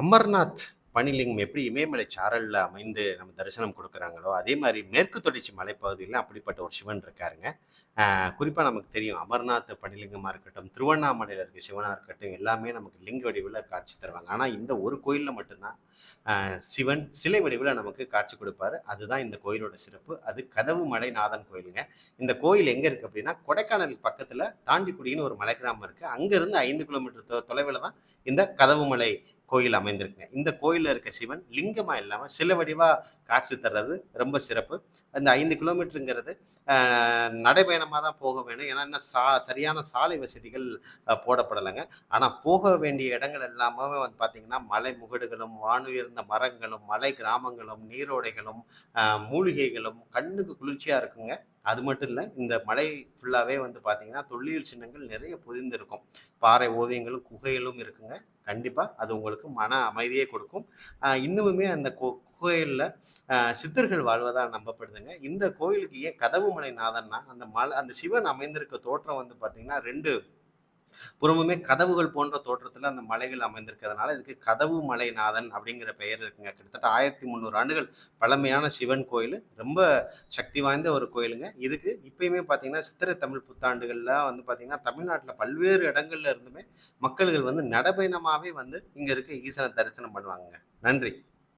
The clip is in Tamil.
அமர்நாத் பனிலிங்கம் எப்படி இமயமலை சாரலில் அமைந்து நம்ம தரிசனம் கொடுக்குறாங்களோ அதே மாதிரி மேற்கு தொடர்ச்சி மலைப்பகுதியில் அப்படிப்பட்ட ஒரு சிவன் இருக்காருங்க. குறிப்பாக நமக்கு தெரியும் அமர்நாத் பனிலிங்கமாக இருக்கட்டும் திருவண்ணாமலையில் இருக்க சிவனாக இருக்கட்டும் எல்லாமே நமக்கு லிங்க வடிவில் காட்சி தருவாங்க. ஆனால் இந்த ஒரு கோயிலில் மட்டும்தான் சிவன் சிலை வடிவில் நமக்கு காட்சி கொடுப்பாரு. அதுதான் இந்த கோயிலோட சிறப்பு. அது கதவு மலை நாதன் கோயிலுங்க. இந்த கோயில் எங்கே இருக்குது அப்படின்னா கொடைக்கானல் பக்கத்தில் தாண்டிக்குடின்னு ஒரு மலை கிராமம் இருக்குது அங்கேருந்து ஐந்து கிலோமீட்டர் தொலைவில் தான் இந்த கதவு மலை கோயில் அமைந்திருக்குங்க இந்த கோயிலில் இருக்க சிவன் லிங்கமாக இல்லாமல் சில வடிவாக காட்சி தர்றது ரொம்ப சிறப்பு. அந்த ஐந்து கிலோமீட்டருங்கிறது நடைபயணமாக தான் போக வேணும். ஏன்னா இன்னும் சா சரியான சாலை வசதிகள் போடப்படலைங்க. ஆனால் போக வேண்டிய இடங்கள் எல்லாமே வந்து பார்த்திங்கன்னா மலை முகடுகளும் வானுயர்ந்த மரங்களும் மலை கிராமங்களும் நீரோடைகளும் மூலிகைகளும் கண்ணுக்கு குளிர்ச்சியாக இருக்குங்க. அது மட்டும் இல்லை இந்த மலை ஃபுல்லாகவே வந்து பார்த்திங்கன்னா தொல்லியல் சின்னங்கள் நிறைய புதிந்திருக்கும். பாறை ஓவியங்களும் குகைகளும் இருக்குங்க. கண்டிப்பாக அது உங்களுக்கு மன அமைதியை கொடுக்கும். இன்னுமுமே அந்த கோ கோயிலில் சித்தர்கள் வாழ்வதாக நம்பப்படுதுங்க. இந்த கோயிலுக்கு ஏன் கதவு மலை நாதன்னா அந்த மலை அந்த சிவன் அமைந்திருக்க தோற்றம் வந்து பார்த்திங்கன்னா ரெண்டு புறமுமே கதவுகள் போன்ற தோற்றத்தில் அந்த மலைகள் அமைந்திருக்கிறதுனால இதுக்கு கதவு மலைநாதன் அப்படிங்கிற பெயர் இருக்குங்க. கிட்டத்தட்ட ஆயிரத்தி முந்நூறு ஆண்டுகள் பழமையான சிவன் கோயில். ரொம்ப சக்தி வாய்ந்த ஒரு கோயிலுங்க. இதுக்கு இப்பயுமே பார்த்தீங்கன்னா சித்திரை தமிழ் புத்தாண்டுகளில் வந்து பார்த்தீங்கன்னா தமிழ்நாட்டில் பல்வேறு இடங்கள்ல இருந்துமே மக்கள்கள் வந்து நடைபயணமாகவே வந்து இங்கே இருக்க ஈசனை தரிசனம் பண்ணுவாங்க நன்றி.